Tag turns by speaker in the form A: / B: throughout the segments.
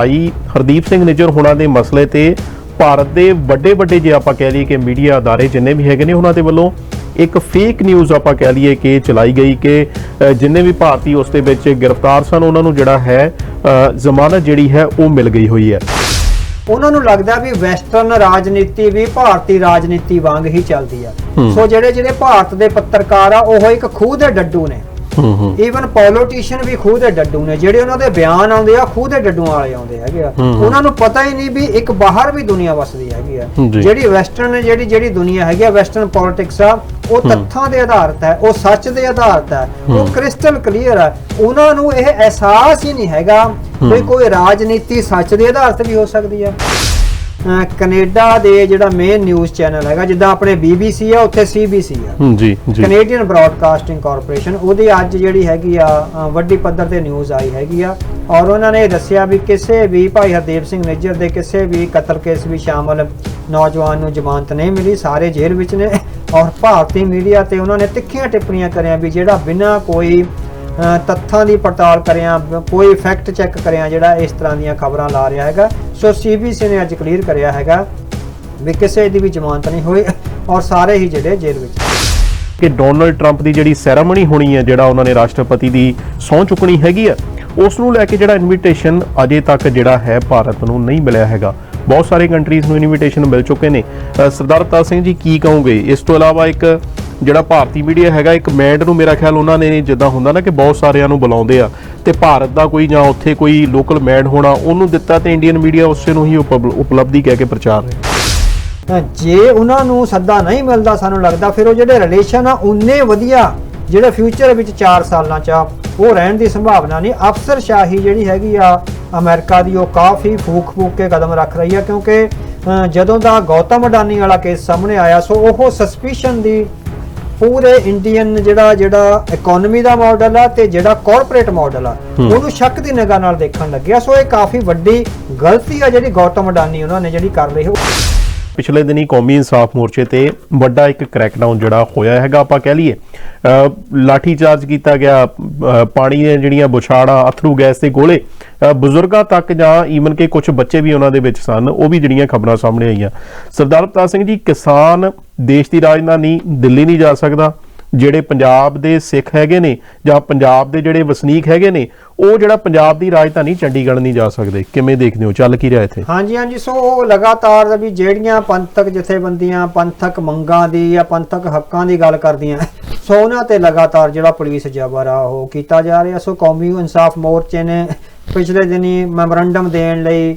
A: ਭਾਈ ਹਰਦੀਪ ਸਿੰਘ ਨਿੱਜਰ ਹੋਣਾ ਦੇ ਮਸਲੇ ਤੇ ਭਾਰਤ ਦੇ ਵੱਡੇ ਵੱਡੇ ਜੇ ਆਪਾਂ ਕਹਿ ਲਈਏ ਕਿ ਮੀਡੀਆ ਅਦਾਰੇ ਜਿੰਨੇ ਵੀ ਹੈਗੇ ਨੇ ਉਹਨਾਂ ਦੇ ਵੱਲੋਂ ਇੱਕ ਫੇਕ ਨਿਊਜ਼ ਆਪਾਂ ਕਹਿ ਲਈਏ ਕਿ ਚਲਾਈ ਗਈ ਕਿ ਜਿੰਨੇ ਵੀ ਭਾਰਤੀ ਉਸ ਦੇ ਵਿੱਚ ਗ੍ਰਿਫਤਾਰ ਸਨ ਉਹਨਾਂ ਨੂੰ ਜਿਹੜਾ ਹੈ ਜ਼ਮਾਨਤ ਜਿਹੜੀ ਹੈ ਉਹ ਮਿਲ ਗਈ ਹੋਈ ਹੈ।
B: ਉਹਨਾਂ ਨੂੰ ਲੱਗਦਾ ਵੀ ਵੈਸਟਰਨ ਰਾਜਨੀਤੀ ਵੀ ਭਾਰਤੀ ਰਾਜਨੀਤੀ ਵਾਂਗ ਹੀ ਚੱਲਦੀ ਆ। ਸੋ ਜਿਹੜੇ ਜਿਹੜੇ ਭਾਰਤ ਦੇ ਪੱਤਰਕਾਰ ਆ ਉਹ ਇੱਕ ਖੂਹ ਦੇ ਡੱਡੂ ਨੇ। ਈਵਨ ਪੋਲੀਟੀਸ਼ੀਅਨ ਵੀ ਖੂਹ ਦੇ ਡੱਡੂ ਨੇ ਜਿਹੜੇ ਉਹਨਾਂ ਦੇ ਬਿਆਨ ਆਉਂਦੇ ਆ ਖੂਹ ਦੇ ਡੱਡੂਆਂ ਵਾਲੇ ਆਉਂਦੇ ਹੈਗੇ ਆ। ਉਹਨਾਂ ਨੂੰ ਪਤਾ ਹੀ ਨਹੀਂ ਵੀ ਇੱਕ ਬਾਹਰ ਵੀ ਦੁਨੀਆ ਵਸਦੀ ਹੈਗੀ ਆ। ਜਿਹੜੀ ਵੈਸਟਰਨ ਜਿਹੜੀ ਜਿਹੜੀ ਦੁਨੀਆ ਹੈਗੀ ਆ ਵੈਸਟਰਨ ਪੋਲਿਟਿਕਸ ਆ ਉਹ ਤੱਥਾਂ ਦੇ ਆਧਾਰਿਤ ਹੈ ਉਹ ਸੱਚ ਦੇ ਆਧਾਰਿਤ ਹੈ ਉਹ। ਕ੍ਰਿਸਟਲ ਕਲੀਅਰ ਹੈ ਉਹਨਾਂ ਨੂੰ ਇਹ ਅਹਿਸਾਸ ਹੀ ਨਹੀਂ ਹੈਗਾ ਵੀ। ਕੋਈ ਰਾਜਨੀਤੀ ਸੱਚ ਦੇ ਆਧਾਰਿਤ ਵੀ ਹੋ ਸਕਦੀ ਹੈ ਕੈਨੇਡਾ ਦੇ ਜਿਹੜਾ ਮੇਨ ਨਿਊਜ਼ ਚੈਨਲ ਹੈਗਾ ਜਿੱਦਾਂ ਆਪਣੇ BBC ਆ ਉੱਥੇ CBC ਆ।
A: ਜੀ ਜੀ।
B: ਕੈਨੇਡੀਅਨ ਬ੍ਰਾਡਕਾਸਟਿੰਗ ਕਾਰਪੋਰੇਸ਼ਨ ਉਹਦੀ ਅੱਜ ਜਿਹੜੀ ਹੈਗੀ ਆ ਵੱਡੀ ਪੱਧਰ ਤੇ ਨਿਊਜ਼ ਆਈ ਹੈਗੀ ਆ ਔਰ ਉਹਨਾਂ ਨੇ ਦੱਸਿਆ ਵੀ ਕਿਸੇ ਵੀ ਭਾਈ ਹਰਦੇਵ ਸਿੰਘ ਨਿੱਜਰ ਦੇ ਕਿਸੇ ਵੀ ਕਤਲ ਕੇਸ ਵਿੱਚ ਸ਼ਾਮਲ ਨੌਜਵਾਨ ਨੂੰ ਜ਼ਮਾਨਤ ਨਹੀਂ ਮਿਲੀ ਸਾਰੇ ਜੇਲ੍ਹ ਵਿੱਚ ਨੇ ਔਰ ਭਾਰਤੀ ਮੀਡੀਆ ਤੇ ਉਹਨਾਂ ਨੇ ਤਿੱਖੀਆਂ ਟਿੱਪਣੀਆਂ ਕਰਿਆ ਵੀ ਜਿਹੜਾ ਬਿਨਾਂ ਕੋਈ ਤੱਥਾਂ ਦੀ ਪੜਤਾਲ ਕਰਿਆ ਕੋਈ ਫੈਕਟ ਚੈੱਕ ਕਰਿਆ ਜਿਹੜਾ ਇਸ ਤਰ੍ਹਾਂ ਦੀਆਂ ਖਬਰਾਂ ਲਾ ਰਿਹਾ ਹੈਗਾ। ਸੋ CBC ਨੇ ਅੱਜ ਕਲੀਅਰ ਕਰਿਆ ਹੈਗਾ ਵੀ ਕਿਸੇ ਦੀ ਵੀ ਜ਼ਮਾਨਤ ਨਹੀਂ ਹੋਈ ਔਰ ਸਾਰੇ ਹੀ ਜਿਹੜੇ ਜੇਲ੍ਹ ਵਿੱਚ
A: ਕਿ ਡੋਨਲਡ ਟਰੰਪ ਦੀ ਜਿਹੜੀ ਸੈਰਾਮਨੀ ਹੋਣੀ ਹੈ, ਜਿਹੜਾ ਉਹਨਾਂ ਨੇ ਰਾਸ਼ਟਰਪਤੀ ਦੀ ਸਹੁੰ ਚੁੱਕਣੀ ਹੈਗੀ ਆ ਉਸ ਨੂੰ ਲੈ ਕੇ ਜਿਹੜਾ ਇਨਵੀਟੇਸ਼ਨ ਅਜੇ ਤੱਕ ਜਿਹੜਾ ਹੈ ਭਾਰਤ ਨੂੰ ਨਹੀਂ ਮਿਲਿਆ ਹੈਗਾ। ਬਹੁਤ ਸਾਰੇ ਕੰਟਰੀਜ਼ ਨੂੰ ਇਨਵੀਟੇਸ਼ਨ ਮਿਲ ਚੁੱਕੇ ਨੇ। ਸਰਦਾਰ ਅਵਤਾਰ ਸਿੰਘ ਜੀ, ਕੀ ਕਹੋਗੇ? ਇਸ ਤੋਂ ਇਲਾਵਾ ਇੱਕ ਜਿਹੜਾ ਭਾਰਤੀ ਮੀਡੀਆ ਹੈਗਾ ਇੱਕ ਮੈਂਡ ਨੂੰ ਮੇਰਾ ਖਿਆਲ ਉਹਨਾਂ ਨੇ ਜਿੱਦਾਂ ਹੁੰਦਾ ਨਾ ਕਿ ਬਹੁਤ ਸਾਰਿਆਂ ਨੂੰ ਬੁਲਾਉਂਦੇ ਆ। ਤੇ ਭਾਰਤ ਦਾ ਕੋਈ ਜਾਂ ਉੱਥੇ ਕੋਈ ਲੋਕਲ ਮੈਂਡ ਹੋਣਾ ਉਹਨੂੰ ਦਿੱਤਾ ਤੇ ਇੰਡੀਅਨ ਮੀਡੀਆ ਉਸੇ ਨੂੰ ਹੀ ਉਪਲਬਧੀ ਕਹਿ ਕੇ ਪ੍ਰਚਾਰ ਰਿਹਾ
B: ਜੇ ਉਹਨਾਂ ਨੂੰ ਸੱਦਾ ਨਹੀਂ ਮਿਲਦਾ ਸਾਨੂੰ ਲੱਗਦਾ ਫਿਰ ਉਹ ਜਿਹੜੇ ਰਿਲੇਸ਼ਨ ਆ ਉਨੇ ਵਧੀਆ ਜਿਹੜੇ ਫਿਊਚਰ ਵਿੱਚ 4 ਸਾਲਾਂ ਚ ਆ, ਉਹ ਰਹਿਣ ਦੀ ਸੰਭਾਵਨਾ ਨਹੀਂ। ਅਫਸਰਸ਼ਾਹੀ ਜਿਹੜੀ ਹੈਗੀ ਆ ਅਮਰੀਕਾ ਦੀ ਉਹ ਕਾਫੀ ਫੂਕ ਫੂਕ ਕੇ ਕਦਮ ਰੱਖ ਰਹੀ ਆ ਕਿਉਂਕਿ ਜਦੋਂ ਦਾ ਗੌਤਮ ਅਡਾਨੀ ਵਾਲਾ ਕੇਸ ਸਾਹਮਣੇ ਆਇਆ ਸੋ ਉਹ ਸਸਪੀਸ਼ਨ ਦੀ ਪੂਰੇ ਇੰਡੀਅਨ ਜਿਹੜਾ ਜਿਹੜਾ ਇਕਨੋਮੀ ਦਾ ਮਾਡਲ ਆ ਤੇ ਜਿਹੜਾ ਕਾਰਪੋਰੇਟ ਮਾਡਲ ਆ
A: ਹੂੰ।
B: ਉਹਨੂੰ ਸ਼ੱਕ ਦੀ ਨਿਗਾਹ ਨਾਲ ਦੇਖਣ ਲੱਗਿਆ ਸੋ ਇਹ ਕਾਫੀ ਵੱਡੀ ਗਲਤੀ ਆ ਜਿਹੜੀ ਗੌਤਮ ਅਡਾਨੀ ਉਹਨਾਂ ਨੇ ਜਿਹੜੀ ਕਰ ਲਈ। ਉਹ
A: ਪਿਛਲੇ ਦਿਨੀ ਕੌਮੀ ਇਨਸਾਫ ਮੋਰਚੇ ਤੇ ਵੱਡਾ ਇੱਕ ਕ੍ਰੈਕਡਾਊਨ ਜਿਹੜਾ ਹੋਇਆ ਹੈਗਾ ਆਪਾਂ ਕਹਿ ਲਈਏ। ਲਾਠੀ ਚਾਰਜ ਕੀਤਾ ਗਿਆ ਪਾਣੀ ਦੀਆਂ ਜਿਹੜੀਆਂ ਬੁਛਾੜਾਂ ਅਥਰੂ ਗੈਸ ਦੇ ਗੋਲੇ ਬਜ਼ੁਰਗਾਂ ਤੱਕ ਜਾਂ ਈਵਨ ਕਿ ਕੁਝ ਬੱਚੇ ਵੀ ਉਹਨਾਂ ਦੇ ਵਿੱਚ ਸਨ ਉਹ ਵੀ ਜਿਹੜੀਆਂ ਖਬਰਾਂ ਸਾਹਮਣੇ ਆਈਆਂ। ਸਰਦਾਰ ਅਵਤਾਰ ਸਿੰਘ ਜੀ ਕਿਸਾਨ ਦੇਸ਼ ਦੀ ਰਾਜਧਾਨੀ ਦਿੱਲੀ ਨਹੀਂ ਜਾ ਸਕਦਾ, ਜਿਹੜੇ ਪੰਜਾਬ ਦੇ ਸਿੱਖ ਹੈਗੇ ਨੇ ਜਾਂ ਪੰਜਾਬ ਦੇ ਜਿਹੜੇ ਵਸਨੀਕ ਹੈਗੇ ਨੇ, ਉਹ ਜਿਹੜਾ ਪੰਜਾਬ ਦੀ ਰਾਜਧਾਨੀ ਚੰਡੀਗੜ੍ਹ ਨਹੀਂ ਜਾ ਸਕਦੇ। ਕਿਵੇਂ ਦੇਖਦੇ ਹੋ? ਚੱਲ ਕੀ ਰਿਹਾ ਇੱਥੇ?
B: ਹਾਂਜੀ ਹਾਂਜੀ, ਸੋ ਉਹ ਲਗਾਤਾਰ ਵੀ ਜਿਹੜੀਆਂ ਪੰਥਕ ਜਥੇਬੰਦੀਆਂ, ਪੰਥਕ ਮੰਗਾਂ ਦੀ ਜਾਂ ਪੰਥਕ ਹੱਕਾਂ ਦੀ ਗੱਲ ਕਰਦੀਆਂ, ਸੋ ਉਹਨਾਂ ਤੇ ਲਗਾਤਾਰ ਜਿਹੜਾ ਪੁਲਿਸ ਜਬਰ ਆ, ਉਹ ਕੀਤਾ ਜਾ ਰਿਹਾ। ਸੋ ਕੌਮੀ ਇਨਸਾਫ ਮੋਰਚੇ ਨੇ ਪਿਛਲੇ ਦਿਨੀ ਮੈਮੋਰੰਡਮ ਦੇਣ ਲਈ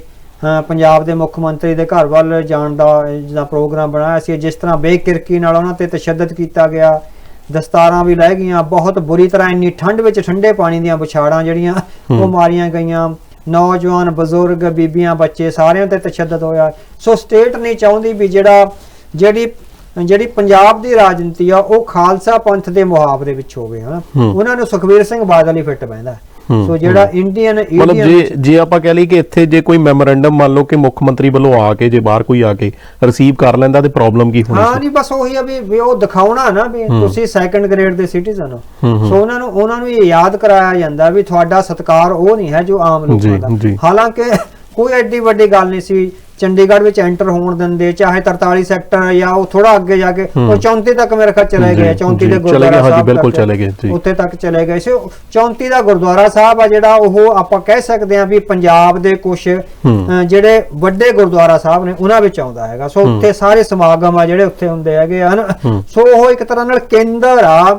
B: ਪੰਜਾਬ ਦੇ ਮੁੱਖ ਮੰਤਰੀ ਦੇ ਘਰ ਵੱਲ ਜਾਣ ਦਾ ਜਿਹਦਾ ਪ੍ਰੋਗਰਾਮ ਬਣਾਇਆ ਸੀ ਜਿਸ ਤਰ੍ਹਾਂ ਬੇਕਿਰਕੀ ਨਾਲ ਉਹਨਾਂ ਤੇ ਤਸ਼ੱਦਦ ਕੀਤਾ ਗਿਆ। ਦਸਤਾਰਾਂ ਵੀ ਲੈ ਗਈਆਂ ਬਹੁਤ ਬੁਰੀ ਤਰ੍ਹਾਂ ਇੰਨੀ ਠੰਡ ਵਿੱਚ ਠੰਡੇ ਪਾਣੀ ਦੀਆਂ ਵਿਛਾੜਾਂ ਜਿਹੜੀਆਂ ਉਹ ਮਾਰੀਆਂ ਗਈਆਂ। ਨੌਜਵਾਨ ਬਜ਼ੁਰਗ ਬੀਬੀਆਂ ਬੱਚੇ ਸਾਰਿਆਂ ਤੇ ਤਸ਼ੱਦਦ ਹੋਇਆ। ਸੋ ਸਟੇਟ ਨਹੀਂ ਚਾਹੁੰਦੀ ਵੀ ਜਿਹੜਾ ਜਿਹੜੀ ਜਿਹੜੀ ਪੰਜਾਬ ਦੀ ਰਾਜਨੀਤੀ ਆ ਉਹ ਖਾਲਸਾ ਪੰਥ ਦੇ ਮੁਹਾਵਰੇ ਵਿੱਚ ਹੋਵੇ ਹਨਾ। ਉਹਨਾਂ ਨੂੰ ਸੁਖਵੀਰ ਸਿੰਘ ਬਾਦਲ ਹੀ ਫਿੱਟ ਬੈਂਦਾ ਸੋ ਜਿਹੜਾ ਇੰਡੀਅਨ
A: ਮਤਲਬ ਜੇ ਜੇ ਆਪਾਂ ਕਹਿ ਲਈ ਕਿ ਇੱਥੇ ਜੇ ਕੋਈ ਮੈਮੋਰੈਂਡਮ ਮੰਨ ਲਓ ਕਿ ਮੁੱਖ ਮੰਤਰੀ ਵੱਲੋਂ ਆ ਕੇ ਜੇ ਬਾਹਰ ਕੋਈ ਆ ਕੇ ਰਿਸੀਵ ਕਰ ਲੈਂਦਾ ਤੇ ਪ੍ਰੋਬਲਮ ਕੀ ਹੋਣੀ
B: ਹਾਂ ਨਹੀਂ ਬਸ ਉਹੀ ਆ ਵੀ ਉਹ ਦਿਖਾਉਣਾ ਨਾ ਵੀ ਤੁਸੀਂ ਸੈਕੰਡ ਗ੍ਰੇਡ ਦੇ ਸਿਟੀਜ਼ਨ ਹੋ। ਸੋ ਉਹਨਾਂ ਨੂੰ ਉਹਨਾਂ ਨੂੰ ਇਹ ਯਾਦ ਕਰਾਇਆ ਜਾਂਦਾ ਵੀ ਤੁਹਾਡਾ ਸਤਕਾਰ ਉਹ ਨਹੀਂ ਹੈ ਜੋ ਆਮ ਲੋਕਾਂ। ਦਾ। ਹਾਲਾਂਕਿ ਕੋਈ ਐਡੀ ਵੱਡੀ ਗੱਲ ਨਹੀਂ ਸੀ ਚੰਡੀਗੜ੍ਹ ਵਿੱਚ ਐਂਟਰ ਹੋਣ ਦਿੰਦੇ ਚਾਹੇ 43 ਸੈਕਟਰ ਜਾਂ ਉਹ ਥੋੜਾ ਅੱਗੇ ਜਾ ਕੇ। ਉਹ 34 ਤੱਕ ਮੇਰੇ ਖਿਆਲ ਚਲੇ ਗਏ 34
A: ਜੀ,
B: ਦੇ ਗੁਰਦੁਆਰਾ ਸਾਹਿਬ
A: ਬਿਲਕੁਲ ਚਲੇ ਗਏ, ਜੀ।
B: ਉੱਥੇ ਤੱਕ ਚਲੇ ਗਏ ਸੀ ਉਹ 34 ਦਾ ਗੁਰਦੁਆਰਾ ਸਾਹਿਬ ਆ ਜਿਹੜਾ ਉਹ ਆਪਾਂ ਕਹਿ ਸਕਦੇ ਹਾਂ ਵੀ ਪੰਜਾਬ ਦੇ ਕੁਝ। ਜਿਹੜੇ ਵੱਡੇ ਗੁਰਦੁਆਰਾ ਸਾਹਿਬ ਨੇ ਉਹਨਾਂ ਵਿੱਚ ਆਉਂਦਾ ਹੈਗਾ ਸੋ ਉੱਥੇ ਸਾਰੇ ਸਮਾਗਮ ਆ ਜਿਹੜੇ ਉੱਥੇ ਹੁੰਦੇ ਹੈਗੇ ਆ ਹਨਾ। ਸੋ ਉਹ ਇੱਕ ਤਰ੍ਹਾਂ ਨਾਲ ਕੇਂਦਰ ਆ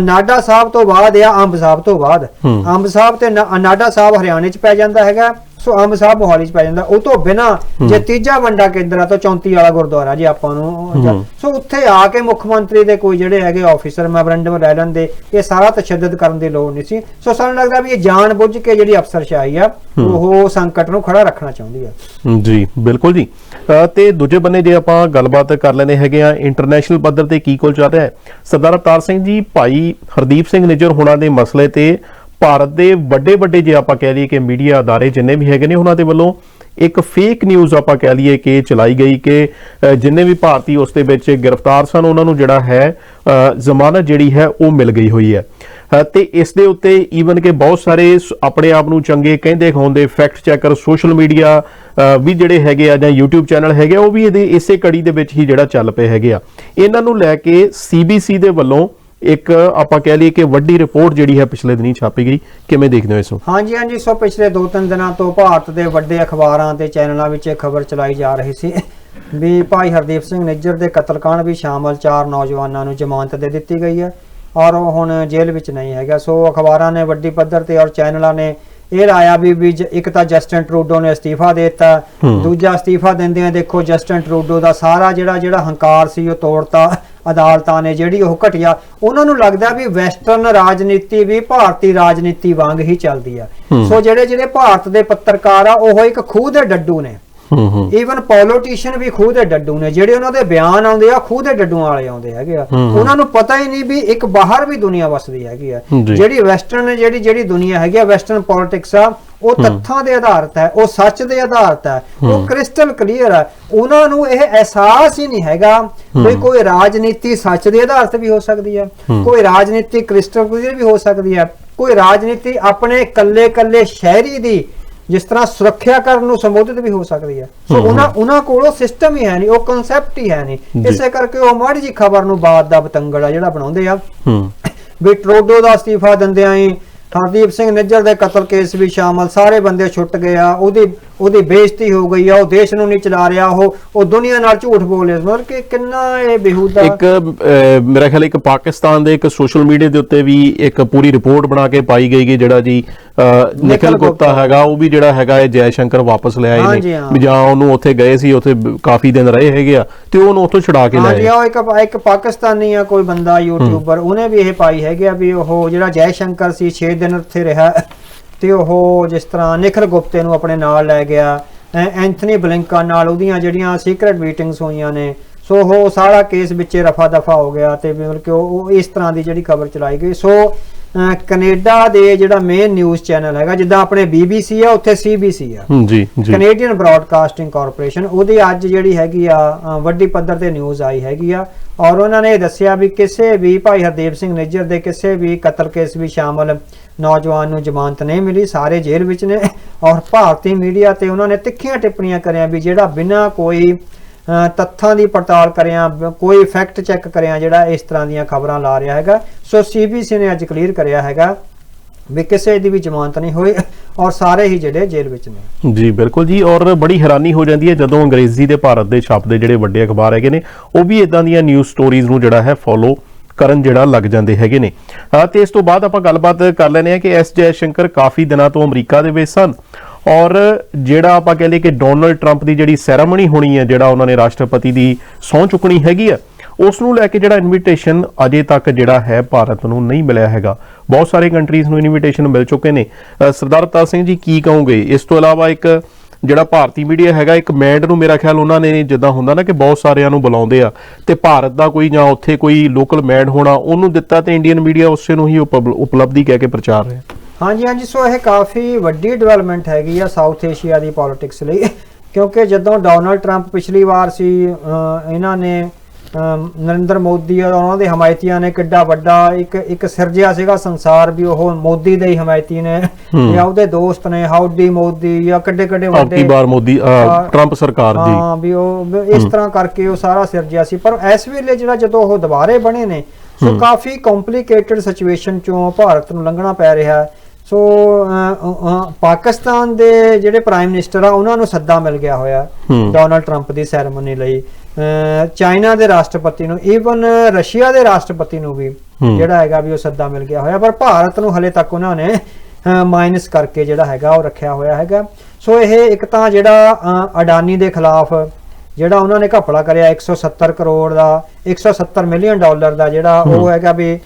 B: ਨਾਡਾ ਸਾਹਿਬ ਤੋਂ ਬਾਅਦ ਆ ਅੰਬ ਸਾਹਿਬ ਤੋਂ ਬਾਅਦ। ਅੰਬ ਸਾਹਿਬ ਤੇ ਨਾਡਾ ਸਾਹਿਬ ਹਰਿਆਣੇ ਚ ਪੈ ਜਾਂਦਾ ਹੈਗਾ ਸੋ ਅੰਬ ਸਾਹਿਬ ਮੋਹਾਲੀ ਚ ਪੈ ਜਾਂਦਾ। ਉਹ ਤੋਂ ਬਿਨਾ ਜੇ ਤੀਜਾ ਵੱਡਾ ਕੇਂਦਰ ਆ ਤਾਂ 34 ਵਾਲਾ ਗੁਰਦੁਆਰਾ ਜੀ ਆਪਾਂ ਨੂੰ। ਸੋ ਉੱਥੇ ਆ ਕੇ ਮੁੱਖ ਮੰਤਰੀ ਦੇ ਕੋਈ ਜਿਹੜੇ ਹੈਗੇ ਆਫੀਸਰ ਮੈਮੋਰੈਂਡਮ ਲੈ ਲੈਂਦੇ ਇਹ ਸਾਰਾ ਤਸ਼ੱਦਦ ਕਰਨ ਦੀ ਲੋੜ ਨਹੀਂ ਸੀ। ਸੋ ਸਾਨੂੰ ਲੱਗਦਾ ਵੀ ਇਹ ਜਾਣ ਬੁੱਝ ਕੇ ਜਿਹੜੀ ਅਫਸਰਸ਼ਾਹੀ ਆ ਉਹ ਸੰਕਟ ਨੂੰ ਖੜਾ ਰੱਖਣਾ ਚਾਹੁੰਦੀ ਆ।
A: ਜੀ ਬਿਲਕੁਲ ਜੀ। ਤੇ ਦੂਜੇ ਬੰਨੇ ਜੇ ਆਪਾਂ ਗੱਲਬਾਤ ਕਰ ਲੈਂਦੇ ਹੈਗੇ ਆ ਇੰਟਰਨੈਸ਼ਨਲ ਪੱਧਰ ਤੇ ਕੀ ਕੁਲ ਚੱਲ ਰਿਹਾ ਹੈ? ਸਰਦਾਰ ਅਵਤਾਰ ਸਿੰਘ ਜੀ ਭਾਈ ਹਰਦੀਪ ਸਿੰਘ ਨਿੱਜਰ ਹੋਣਾ ਦੇ ਮਸਲੇ ਤੇ ਭਾਰਤ ਦੇ ਵੱਡੇ ਵੱਡੇ ਜੇ ਆਪਾਂ ਕਹਿ ਲਈਏ ਕਿ ਮੀਡੀਆ ਅਦਾਰੇ ਜਿੰਨੇ ਵੀ ਹੈਗੇ ਨੇ ਉਹਨਾਂ ਦੇ ਵੱਲੋਂ ਇੱਕ ਫੇਕ ਨਿਊਜ਼ ਆਪਾਂ ਕਹਿ ਲਈਏ ਕਿ ਚਲਾਈ ਗਈ ਕਿ ਜਿੰਨੇ ਵੀ ਭਾਰਤੀ ਉਸ ਦੇ ਵਿੱਚ ਗ੍ਰਿਫਤਾਰ ਸਨ ਉਹਨਾਂ ਨੂੰ ਜਿਹੜਾ ਹੈ ਜ਼ਮਾਨਤ ਜਿਹੜੀ ਹੈ ਉਹ ਮਿਲ ਗਈ ਹੋਈ ਹੈ। ਅ, ਤੇ ਇਸ ਦੇ ਉੱਤੇ ਈਵਨ ਕਿ ਬਹੁਤ ਸਾਰੇ ਸ- ਆਪਣੇ ਆਪ ਨੂੰ ਚੰਗੇ ਕਹਿੰਦੇ ਖਾਉਂਦੇ ਫੈਕਟ ਚੈਕਰ ਸੋਸ਼ਲ ਮੀਡੀਆ ਵੀ ਜਿਹੜੇ ਹੈਗੇ ਆ ਜਾਂ YouTube ਚੈਨਲ ਹੈਗੇ ਆ, ਉਹ ਵੀ ਇਹਦੇ ਇਸੇ ਕੜੀ ਦੇ ਵਿੱਚ ਹੀ ਜਿਹੜਾ ਚੱਲ ਪਏ ਹੈਗੇ ਆ। ਇਹਨਾਂ ਨੂੰ ਲੈ ਕੇ CBC ਦੇ ਵੱਲੋਂ ਇੱਕ ਆਪਾਂ ਕਹਿ ਲਈਏ ਕਿ ਵੱਡੀ ਰਿਪੋਰਟ ਜਿਹੜੀ ਹੈ ਪਿਛਲੇ ਦਿਨੀ ਛਾਪੀ ਗਈ। ਕਿਵੇਂ ਦੇਖਦੇ ਹੋ ਇਸ ਨੂੰ?
B: ਹਾਂਜੀ ਹਾਂਜੀ। ਸੋ ਪਿਛਲੇ 2-3 ਦਿਨਾਂ ਤੋਂ ਭਾਰਤ ਦੇ ਵੱਡੇ ਅਖਬਾਰਾਂ ਤੇ ਚੈਨਲਾਂ ਵਿੱਚ ਇਹ ਖਬਰ ਚਲਾਈ ਜਾ ਰਹੀ ਸੀ। ਵੀ ਭਾਈ ਹਰਦੀਪ ਸਿੰਘ ਨਿੱਜਰ ਦੇ ਕਤਲकांड ਵੀ ਸ਼ਾਮਲ ਚਾਰ ਨੌਜਵਾਨਾਂ ਨੂੰ ਜ਼ਮਾਨਤ ਦੇ ਦਿੱਤੀ ਗਈ ਹੈ ਔਰ ਉਹ ਹੁਣ ਜੇਲ੍ਹ ਵਿੱਚ ਨਹੀਂ ਹੈਗਾ। ਸੋ ਅਖਬਾਰਾਂ ਨੇ ਵੱਡੀ ਪੱਧਰ ਤੇ ਔਰ ਚੈਨਲਾਂ ਨੇ ਇਹ ਰਾਇਆ ਵੀ ਵੀ ਇੱਕ ਤਾਂ ਜਸਟਨ ਟਰੂਡੋ ਨੇ ਅਸਤੀਫਾ ਦੇ ਦਿੱਤਾ। ਦੂਜਾ ਅਸਤੀਫਾ ਦਿੰਦਿਆਂ ਦੇਖੋ ਜਸਟਨ ਟਰੂਡੋ ਦਾ ਸਾਰਾ ਜਿਹੜਾ ਜਿਹੜਾ ਹੰਕਾਰ ਸੀ ਉਹ ਤੋੜਤਾ ਅਦਾਲਤਾਂ ਨੇ ਜਿਹੜੀ ਉਹ ਘਟਿਆ ਉਹਨਾਂ ਨੂੰ ਲੱਗਦਾ ਵੀ ਵੈਸਟਰਨ ਰਾਜਨੀਤੀ ਵੀ ਭਾਰਤੀ ਰਾਜਨੀਤੀ ਵਾਂਗ ਹੀ ਚੱਲਦੀ ਆ। ਸੋ ਜਿਹੜੇ ਜਿਹੜੇ ਭਾਰਤ ਦੇ ਪੱਤਰਕਾਰ ਆ ਉਹ ਇੱਕ ਖੂਹ ਦੇ ਡੱਡੂ ਨੇ ਈਵਨ ਪੋਲੀਟੀਸ਼ੀਅਨ ਵੀ ਖੂਹ ਦੇ ਡੱਡੂ ਨੇ ਜਿਹੜੇ ਉਹਨਾਂ ਦੇ ਬਿਆਨ ਆਉਂਦੇ ਆ ਖੂਹ ਦੇ ਡੱਡੂਆਂ ਵਾਲੇ ਆਉਂਦੇ ਹੈਗੇ ਆ। ਉਹਨਾਂ ਨੂੰ ਪਤਾ ਹੀ ਨਹੀਂ ਵੀ ਇੱਕ ਬਾਹਰ ਵੀ ਦੁਨੀਆ ਵਸਦੀ ਹੈਗੀ ਆ। ਜਿਹੜੀ ਵੈਸਟਰਨ ਜਿਹੜੀ ਜਿਹੜੀ ਦੁਨੀਆ ਹੈਗੀ ਆ ਵੈਸਟਰਨ ਪੋਲਿਟਿਕਸ ਆ ਉਹ ਤੱਥਾਂ ਦੇ ਆਧਾਰਿਤ ਹੈ ਉਹ ਸੱਚ ਦੇ ਆਧਾਰਿਤ ਹੈ ਉਹ ਕ੍ਰਿਸਟਲ ਕਲੀਅਰ ਹੈ। ਉਹਨਾਂ ਨੂੰ ਇਹ ਅਹਿਸਾਸ ਹੀ ਨਹੀਂ ਹੈਗਾ ਵੀ ਕੋਈ ਰਾਜਨੀਤੀ ਸੱਚ ਦੇ ਆਧਾਰਿਤ ਵੀ ਹੋ ਸਕਦੀ ਹੈ
A: ਹੂੰ।
B: ਕੋਈ ਰਾਜਨੀਤੀ ਕ੍ਰਿਸਟਲ ਕਲੀਅਰ ਵੀ ਹੋ ਸਕਦੀ ਹੈ ਕੋਈ ਰਾਜਨੀਤੀ ਆਪਣੇ ਕੱਲੇ ਕੱਲੇ ਸ਼ਹਿਰੀ ਦੀ ਜਿਸ ਤਰ੍ਹਾਂ ਸੁਰੱਖਿਆ ਕਰਨ ਨੂੰ ਸੰਬੋਧਿਤ ਵੀ ਹੋ ਸਕਦੀ ਹੈ ਸੋ। ਉਹਨਾਂ ਉਹਨਾਂ ਕੋਲ ਉਹ ਸਿਸਟਮ ਹੀ ਹੈ ਨਹੀਂ ਉਹ ਕਨਸੈਪਟ ਹੀ ਹੈ ਨਹੀਂ। ਇਸੇ ਕਰਕੇ ਉਹ ਮਾੜੀ ਜੀ ਖਬਰ ਨੂੰ ਬਾਤ ਦਾ ਬਤੰਗੜ ਜਿਹੜਾ ਬਣਾਉਂਦੇ ਆ
A: ਹੂੰ
B: ਵੀ ਟਰੋਡੋ ਦਾ ਅਸਤੀਫਾ ਦਿੰਦਿਆਂ ਹੀ ਹਰਦੀਪ ਸਿੰਘ ਨਿੱਜਰ ਦੇ ਕਤਲ ਕੇਸ ਵੀ ਸ਼ਾਮਲ ਸਾਰੇ ਬੰਦੇ ਛੁੱਟ ਗਏ ਆ ਉਹਦੀ ਉਹਦੀ ਬੇਇੱਜ਼ਤੀ ਹੋ ਗਈ ਆ ਉਹ ਦੇਸ਼ ਨੂੰ ਨਹੀਂ ਚਲਾ ਰਿਹਾ ਉਹ ਉਹ ਦੁਨੀਆ ਨਾਲ ਝੂਠ ਬੋਲ ਰਿਹਾ। ਮਤਲਬ ਕਿ ਕਿੰਨਾ ਇਹ ਬੇਹੂਦਾ
A: ਇੱਕ ਮੇਰਾ ਖਿਆਲ ਇੱਕ ਪਾਕਿਸਤਾਨ ਦੇ ਇੱਕ ਸੋਸ਼ਲ ਮੀਡੀਆ ਦੇ ਉੱਤੇ ਵੀ ਇੱਕ ਪੂਰੀ ਰਿਪੋਰਟ ਬਣਾ ਕੇ ਪਾਈ ਗਈ ਕਿ ਜਿਹੜਾ ਜੀ ਨਿਖਿਲ ਗੁਪਤਾ। ਹੈਗਾ ਉਹ ਵੀ ਜਿਹੜਾ ਹੈਗਾ ਇਹ ਜੈ ਸ਼ੰਕਰ ਵਾਪਸ ਲੈ ਆਏ ਨੇ।
B: ਹਾਂ।
A: ਜਾਂ ਉਹਨੂੰ ਉੱਥੇ ਗਏ ਸੀ ਉੱਥੇ ਕਾਫੀ ਦਿਨ ਰਹੇ ਹੈਗੇ ਆ ਤੇ ਉਹਨੂੰ ਉੱਥੋਂ ਛੁਡਾ ਕੇ ਲੈ ਆਏ।
B: ਉਹ ਇੱਕ ਇੱਕ ਪਾਕਿਸਤਾਨੀ ਆ ਕੋਈ ਬੰਦਾ ਯੂਟਿਊਬਰ ਉਹਨੇ ਵੀ ਇਹ ਪਾਈ ਹੈਗੀ ਆ ਵੀ ਉਹ ਜਿਹੜਾ ਜੈ ਸ਼ੰਕਰ ਸੀ 6 ਦਿਨ ਉੱਥੇ ਰਿਹਾ। ਤੇ ਉਹ ਜਿਸ ਤਰ੍ਹਾਂ ਨਿਖਿਲ ਗੁਪਤੇ ਨੂੰ ਆਪਣੇ ਨਾਲ ਲੈ ਗਿਆ ਐਂਥਨੀ ਬਲਿੰਕਾ ਨਾਲ ਉਹਦੀਆਂ ਜਿਹੜੀਆਂ ਸੀਕ੍ਰੇਟ ਮੀਟਿੰਗਸ ਹੋਈਆਂ ਨੇ ਸੋ ਉਹ ਸਾਰਾ ਕੇਸ ਵਿੱਚੇ ਰਫਾ ਦਫਾ ਹੋ ਗਿਆ ਤੇ ਮਤਲਬ ਕਿ ਉਹ ਇਸ ਤਰ੍ਹਾਂ ਦੀ ਜਿਹੜੀ ਖਬਰ ਚਲਾਈ ਗਈ। ਸੋ ਕੈਨੇਡਾ ਦੇ ਜਿਹੜਾ ਮੇਨ ਨਿਊਜ਼ ਚੈਨਲ ਹੈਗਾ ਜਿੱਦਾਂ ਆਪਣੇ BBC ਆ ਉੱਥੇ CBC ਆ।
A: ਜੀ ਜੀ।
B: ਕੈਨੇਡੀਅਨ ਬ੍ਰਾਡਕਾਸਟਿੰਗ ਕਾਰਪੋਰੇਸ਼ਨ ਉਹਦੀ ਅੱਜ ਜਿਹੜੀ ਹੈਗੀ ਆ ਵੱਡੀ ਪੱਧਰ ਤੇ ਨਿਊਜ਼ ਆਈ ਹੈਗੀ ਆ ਔਰ ਉਹਨਾਂ ਨੇ ਇਹ ਦੱਸਿਆ ਵੀ ਕਿਸੇ ਵੀ ਭਾਈ ਹਰਦੀਪ ਸਿੰਘ ਨਿੱਜਰ ਦੇ ਕਿਸੇ ਵੀ ਕਤਲ ਕੇਸ ਵੀ ਸ਼ਾਮਲ ਨੌਜਵਾਨ ਨੂੰ ਜ਼ਮਾਨਤ ਨਹੀਂ ਮਿਲੀ, ਸਾਰੇ ਜੇਲ੍ਹ ਵਿੱਚ ਨੇ ਔਰ ਭਾਰਤੀ ਮੀਡੀਆ ਤੇ ਉਹਨਾਂ ਨੇ ਤਿੱਖੀਆਂ ਟਿੱਪਣੀਆਂ ਕਰਿਆ ਵੀ ਜਿਹੜਾ ਬਿਨਾਂ ਕੋਈ ਤੱਥਾਂ ਦੀ ਪੜਤਾਲ ਕਰਿਆ ਕੋਈ ਫੈਕਟ ਚੈੱਕ ਕਰਿਆ ਜਿਹੜਾ ਇਸ ਤਰ੍ਹਾਂ ਦੀਆਂ ਖਬਰਾਂ ਲਾ ਰਿਹਾ ਹੈਗਾ। ਸੋ ਸੀਬੀਸੀ ਨੇ ਅੱਜ ਕਲੀਅਰ ਕਰਿਆ ਹੈਗਾ ਵੀ ਕਿਸੇ ਦੀ ਵੀ ਜ਼ਮਾਨਤ ਨਹੀਂ ਹੋਈ ਔਰ ਸਾਰੇ ਹੀ ਜਿਹੜੇ ਜੇਲ੍ਹ ਵਿੱਚ ਨੇ।
A: ਜੀ, ਬਿਲਕੁਲ ਜੀ, ਔਰ ਬੜੀ ਹੈਰਾਨੀ ਹੋ ਜਾਂਦੀ ਹੈ ਜਦੋਂ ਅੰਗਰੇਜ਼ੀ ਦੇ ਭਾਰਤ ਦੇ ਛਾਪਦੇ ਜਿਹੜੇ ਵੱਡੇ ਅਖਬਾਰ ਹੈਗੇ ਨੇ, ਉਹ ਵੀ ਇਦਾਂ ਦੀਆਂ ਨਿਊਜ਼ ਸਟੋਰੀਜ਼ ਨੂੰ ਜਿਹੜਾ ਹੈ ਫੋਲੋ ਕਰਨ ਜਿਹੜਾ ਲੱਗ ਜਾਂਦੇ ਹੈਗੇ ਨੇ। ਅਹ ਤੇ ਇਸ ਤੋਂ ਬਾਅਦ ਆਪਾਂ ਗੱਲਬਾਤ ਕਰ ਲੈਨੇ ਆ ਕਿ ਐਸ ਜੈ ਸ਼ੰਕਰ ਕਾਫੀ ਦਿਨਾਂ ਤੋਂ ਅਮਰੀਕਾ ਦੇ ਵਿੱਚ ਸਨ। ਔਰ ਜਿਹੜਾ ਆਪਾਂ ਕਹਿ ਲਈਏ ਕਿ ਡੋਨਲਡ ਟਰੰਪ ਦੀ ਜਿਹੜੀ ਸੈਰਾਮਨੀ ਹੋਣੀ ਹੈ, ਜਿਹੜਾ ਉਹਨਾਂ ਨੇ ਰਾਸ਼ਟਰਪਤੀ ਦੀ ਸਹੁੰ ਚੁੱਕਣੀ ਹੈਗੀ ਆ ਉਸ ਨੂੰ ਲੈ ਕੇ ਜਿਹੜਾ ਇਨਵੀਟੇਸ਼ਨ ਅਜੇ ਤੱਕ ਜਿਹੜਾ ਹੈ ਭਾਰਤ ਨੂੰ ਨਹੀਂ ਮਿਲਿਆ ਹੈਗਾ। ਬਹੁਤ ਸਾਰੇ ਕੰਟਰੀਜ਼ ਨੂੰ ਇਨਵੀਟੇਸ਼ਨ ਮਿਲ ਚੁੱਕੇ ਨੇ। ਸਰਦਾਰ ਅਵਤਾਰ ਸਿੰਘ ਜੀ, ਕੀ ਕਹੋਗੇ? ਇਸ ਤੋਂ ਇਲਾਵਾ ਇੱਕ ਜਿਹੜਾ ਭਾਰਤੀ ਮੀਡੀਆ ਹੈਗਾ, ਇੱਕ ਮੈਂਡ ਨੂੰ ਮੇਰਾ ਖਿਆਲ ਉਹਨਾਂ ਨੇ ਜਿੱਦਾਂ ਹੁੰਦਾ ਨਾ ਕਿ ਬਹੁਤ ਸਾਰਿਆਂ ਨੂੰ ਬੁਲਾਉਂਦੇ ਆ। ਤੇ ਭਾਰਤ ਦਾ ਕੋਈ ਜਾਂ ਉੱਥੇ ਕੋਈ ਲੋਕਲ ਮੈਂਡ ਹੋਣਾ, ਉਹਨੂੰ ਦਿੱਤਾ ਤੇ ਇੰਡੀਅਨ ਮੀਡੀਆ ਉਸੇ ਨੂੰ ਹੀ ਉਪਲਬਧੀ ਕਹਿ ਕੇ ਪ੍ਰਚਾਰ ਰਿਹਾ।
B: ਹਾਂਜੀ ਹਾਂਜੀ, ਸੋ ਇਹ ਕਾਫੀ ਵੱਡੀ ਡਿਵੈਲਪਮੈਂਟ ਹੈਗੀ ਆ ਸਾਊਥ ਏਸ਼ੀਆ ਦੀ ਪੋਲਿਟਿਕਸ ਲਈ। ਕਿਉਂਕਿ ਜਦੋਂ ਡੋਨਲਡ ਟਰੰਪ ਪਿਛਲੀ ਵਾਰ ਸੀ ਇਹਨਾਂ ਨੇ ਨਰਿੰਦਰ ਮੋਦੀ ਔਰ ਉਹਨਾਂ ਦੇ ਹਮਾਇਤੀਆਂ ਨੇ ਕਿੱਡਾ ਵੱਡਾ ਇੱਕ ਇੱਕ ਸਿਰਜਿਆ ਸੀਗਾ ਸੰਸਾਰ ਵੀ ਉਹ ਮੋਦੀ ਦੇ ਹੀ ਹਮਾਇਤੀ ਨੇ। ਜਾਂ ਉਹਦੇ ਦੋਸਤ ਨੇ ਹਾਊਡੀ ਮੋਦੀ ਜਾਂ ਕਿੱਡੇ ਕਿੱਡੇ
A: ਆਪਕੀ
B: ਵੱਡੇ
A: ਬਾਰ ਮੋਦੀ ਅਹ,
B: ਹਾਂ।
A: ਟਰੰਪ ਸਰਕਾਰ ਦੀ।
B: ਹਾਂ ਵੀ ਉਹ ਇਸ ਤਰ੍ਹਾਂ ਕਰਕੇ ਉਹ ਸਾਰਾ ਸਿਰਜਿਆ ਸੀ। ਪਰ ਇਸ ਵੇਲੇ ਜਿਹੜਾ ਜਦੋਂ ਉਹ ਦੁਬਾਰੇ ਬਣੇ ਨੇ ਸੋ ਕਾਫੀ ਕੰਪਲਿਕੇਟਡ ਸਿਚੁਏਸ਼ਨ ਚੋਂ ਭਾਰਤ ਨੂੰ ਲੰਘਣਾ ਪੈ ਰਿਹਾ ਹੈ। ਸੋ ਪਾਕਿਸਤਾਨ ਦੇ ਜਿਹੜੇ ਪ੍ਰਾਈਮ ਮਿਨਿਸਟਰ ਆ ਉਹਨਾਂ ਨੂੰ ਸੱਦਾ ਮਿਲ ਗਿਆ ਹੋਇਆ। ਡੋਨਲਡ ਟਰੰਪ ਦੀ ਸੈਰੇਮਨੀ ਲਈ ਚਾਈਨਾ ਦੇ ਰਾਸ਼ਟਰਪਤੀ ਨੂੰ ਈਵਨ ਰਸ਼ੀਆ ਦੇ ਰਾਸ਼ਟਰਪਤੀ ਨੂੰ ਵੀ। ਜਿਹੜਾ ਹੈਗਾ ਵੀ ਉਹ ਸੱਦਾ ਮਿਲ ਗਿਆ ਹੋਇਆ ਪਰ ਭਾਰਤ ਨੂੰ ਹਲੇ ਤੱਕ ਉਹਨਾਂ ਨੇ ਮਾਈਨਸ ਕਰਕੇ ਜਿਹੜਾ ਹੈਗਾ ਉਹ ਰੱਖਿਆ ਹੋਇਆ ਹੈਗਾ ਸੋ ਇਹ ਇੱਕ ਤਾਂ ਜਿਹੜਾ ਅਡਾਨੀ ਦੇ ਖਿਲਾਫ ਜਿਹੜਾ ਉਹਨਾਂ ਨੇ ਘਪਲਾ ਕਰਿਆ 170 ਕਰੋੜ ਦਾ 170 ਮਿਲੀਅਨ ਡਾਲਰ ਦਾ ਜਿਹੜਾ ਉਹ ਹੈਗਾ ਵੀ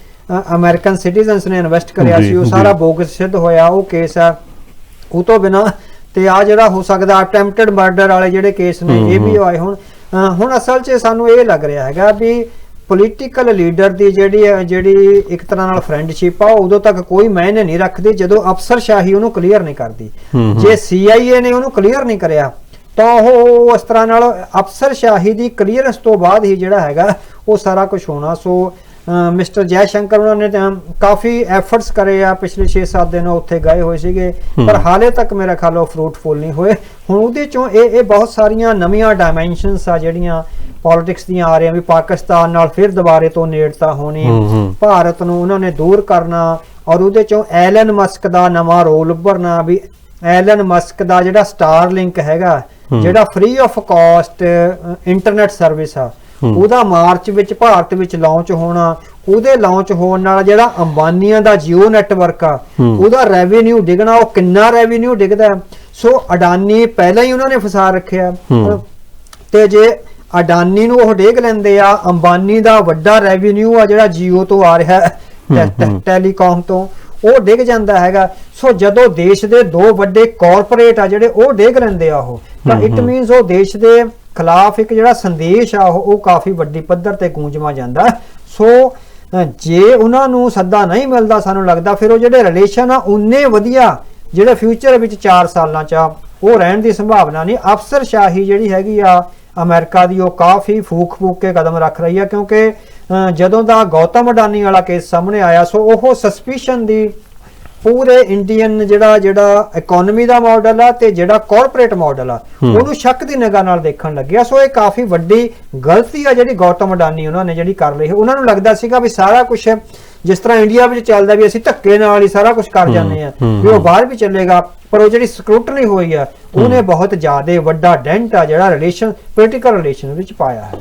B: ਅਮਰੀਕਨ ਸਿਟੀਜ਼ਨਸ ਨੇ ਇਨਵੈਸਟ ਕਰਿਆ ਸੀ ਉਹ। ਸਾਰਾ ਬੋਗਸ ਸਿੱਧ ਹੋਇਆ ਉਹ ਕੇਸ ਆ। ਉਹ ਤੋਂ ਬਿਨਾ ਤੇ ਆ ਜਿਹੜਾ ਹੋ ਸਕਦਾ ਅਟੈਂਪਟਡ ਮਰਡਰ ਵਾਲੇ ਜਿਹੜੇ ਕੇਸ ਨੇ ਇਹ ਵੀ ਆਏ ਹੁਣ। ਹੁਣ ਅਸਲ 'ਚ ਸਾਨੂੰ ਇਹ ਲੱਗ ਰਿਹਾ ਹੈਗਾ ਵੀ ਪੋਲੀਟੀਕਲ ਲੀਡਰ ਦੀ ਜਿਹੜੀ ਜਿਹੜੀ ਇੱਕ ਤਰ੍ਹਾਂ ਨਾਲ ਫਰੈਂਡਸ਼ਿਪ ਆ ਉਦੋਂ ਤੱਕ ਕੋਈ ਮਾਇਨੇ ਨਹੀਂ ਰੱਖਦੀ ਜਦੋਂ ਅਫਸਰਸ਼ਾਹੀ ਉਹਨੂੰ ਕਲੀਅਰ ਨਹੀਂ ਕਰਦੀ। ਜੇ CIA ਨੇ ਉਹਨੂੰ ਕਲੀਅਰ ਨਹੀਂ ਕਰਿਆ ਤਾਂ ਉਹ ਉਸ ਤਰ੍ਹਾਂ ਨਾਲ ਅਫਸਰਸ਼ਾਹੀ ਦੀ ਕਲੀਅਰੈਂਸ ਤੋਂ ਬਾਅਦ ਹੀ ਜਿਹੜਾ ਹੈਗਾ ਉਹ ਸਾਰਾ ਕੁਝ ਹੋਣਾ। ਸੋ ਮਿਸਟਰ ਜੈ ਸ਼ੰਕਰ ਉਹਨਾਂ ਨੇ ਕਾਫੀ ਐਫਰਟਸ ਕਰੇ ਆ। ਪਿਛਲੇ 6-7 ਦਿਨ ਉੱਥੇ ਗਏ ਹੋਏ ਸੀਗੇ। ਪਰ ਹਾਲੇ ਤੱਕ ਮੇਰਾ ਖਿਆਲ ਉਹ ਫਰੂਟਫੁਲ ਨਹੀਂ ਹੋਏ। ਹੁਣ ਉਹਦੇ ਚੋਂ ਇਹ ਇਹ ਬਹੁਤ ਸਾਰੀਆਂ ਨਵੀਆਂ ਡਾਈਮੈਂਸ਼ਨਸ ਆ ਜਿਹੜੀਆਂ ਪੋਲਿਟਿਕਸ ਦੀਆਂ ਆ ਰਹੀਆਂ ਵੀ ਪਾਕਿਸਤਾਨ ਨਾਲ ਫਿਰ ਦੁਬਾਰੇ ਤੋਂ ਨੇੜਤਾ ਹੋਣੀ। ਭਾਰਤ ਨੂੰ ਉਹਨਾਂ ਨੇ ਦੂਰ ਕਰਨਾ ਔਰ ਉਹਦੇ ਚੋਂ ਐਲਨ ਮਸਕ ਦਾ ਨਵਾਂ ਰੋਲ ਉੱਭਰਨਾ ਵੀ ਐਲਨ ਮਸਕ ਦਾ ਜਿਹੜਾ ਸਟਾਰਲਿੰਕ ਹੈਗਾ ਜਿਹੜਾ free of cost internet service ਆ ਉਹਦਾ ਮਾਰਚ ਵਿੱਚ ਭਾਰਤ ਵਿੱਚ ਲਾਂਚ ਹੋਣਾ ਉਹਦੇ ਲਾਂਚ ਹੋਣ ਨਾਲ ਜਿਹੜਾ ਅੰਬਾਨੀਆਂ ਦਾ ਜੀਓ ਨੈਟਵਰਕ ਆ ਉਹਦਾ ਰੈਵਨਿਊ ਡਿਗਣਾ ਉਹ ਕਿੰਨਾ ਰੈਵਨਿਊ ਡਿਗਦਾ? ਸੋ ਅਡਾਨੀ ਪਹਿਲਾਂ ਹੀ ਉਹਨਾਂ ਨੇ ਫਸਾ ਰੱਖਿਆ। ਤੇ ਜੇ ਅਡਾਨੀ ਨੂੰ ਉਹ ਡੇਗ ਲੈਂਦੇ ਆ ਅੰਬਾਨੀ ਦਾ ਵੱਡਾ ਰੈਵਨਿਊ ਆ ਜਿਹੜਾ ਜੀਓ ਤੋਂ ਆ ਰਿਹਾ ਟੈਲੀਕਾਮ ਤੋਂ ਉਹ ਡਿੱਗ ਜਾਂਦਾ ਹੈਗਾ। ਸੋ ਜਦੋਂ ਦੇਸ਼ ਦੇ ਦੋ ਵੱਡੇ ਕਾਰਪੋਰੇਟ ਆ ਜਿਹੜੇ ਉਹ ਡਿੱਗ ਲੈਂਦੇ ਆ ਉਹ ਤਾਂ ਇਟ ਮੀਨਸ ਉਹ ਦੇਸ਼ ਦੇ ਖਿਲਾਫ ਇੱਕ ਜਿਹੜਾ ਸੰਦੇਸ਼ ਆ ਉਹ ਉਹ ਕਾਫੀ ਵੱਡੀ ਪੱਧਰ ਤੇ ਗੂੰਜਵਾ ਜਾਂਦਾ। ਸੋ ਜੇ ਉਹਨਾਂ ਨੂੰ ਸੱਦਾ ਨਹੀਂ ਮਿਲਦਾ ਸਾਨੂੰ ਲੱਗਦਾ ਫਿਰ ਉਹ ਜਿਹੜੇ ਰਿਲੇਸ਼ਨ ਆ ਉਨੇ ਵਧੀਆ ਜਿਹੜੇ ਫਿਊਚਰ ਵਿੱਚ 4 ਸਾਲਾਂ ਚ ਆ, ਉਹ ਰਹਿਣ ਦੀ ਸੰਭਾਵਨਾ ਨਹੀਂ। ਅਫਸਰਸ਼ਾਹੀ ਜਿਹੜੀ ਹੈਗੀ ਆ ਅਮਰੀਕਾ ਦੀ ਉਹ ਕਾਫੀ ਫੂਕ ਫੂਕ ਕੇ ਕਦਮ ਰੱਖ ਰਹੀ ਆ ਕਿਉਂਕਿ ਜਦੋਂ ਦਾ ਗੌਤਮ ਅਡਾਨੀ ਵਾਲਾ ਕੇਸ ਸਾਹਮਣੇ ਆਇਆ ਸੋ ਉਹ ਸਸਪੀਸ਼ਨ ਦੀ ਪੂਰੇ ਇੰਡੀਅਨ ਜਿਹੜਾ ਜਿਹੜਾ ਇਕਨੋਮੀ ਦਾ ਮਾਡਲ ਆ ਤੇ ਜਿਹੜਾ ਕਾਰਪੋਰੇਟ ਮਾਡਲ ਆ ਉਹਨੂੰ ਸ਼ੱਕ ਦੀ ਨਿਗਾਹ ਨਾਲ ਦੇਖਣ ਲੱਗਿਆ ਸੋ ਇਹ ਕਾਫੀ ਵੱਡੀ ਗਲਤੀ ਆ ਜਿਹੜੀ ਗੌਤਮ ਅਡਾਨੀ ਉਹਨਾਂ ਨੇ ਜਿਹੜੀ ਕਰ ਲਈ ਉਹਨਾਂ ਨੂੰ ਲੱਗਦਾ ਸੀਗਾ ਵੀ ਸਾਰਾ ਕੁਝ ਜਿਸ ਤਰ੍ਹਾਂ ਇੰਡੀਆ ਵਿੱਚ ਚੱਲਦਾ ਵੀ ਅਸੀਂ ਧੱਕੇ ਨਾਲ ਹੀ ਸਾਰਾ ਕੁਝ ਕਰ ਜਾਂਦੇ ਆ ਵੀ ਉਹ ਬਾਹਰ ਵੀ ਚੱਲੇਗਾ ਪਰ ਉਹ ਜਿਹੜੀ ਸਕਰੂਟਨੀ ਹੋਈ ਆ ਉਹਨੇ ਬਹੁਤ ਜ਼ਿਆਦਾ ਵੱਡਾ ਡੈਂਟ ਆ ਜਿਹੜਾ ਰਿਲੇਸ਼ਨ ਪੋਲੀਟੀਕਲ ਰਿਲੇਸ਼ਨ ਵਿੱਚ ਪਾਇਆ ਹੈ।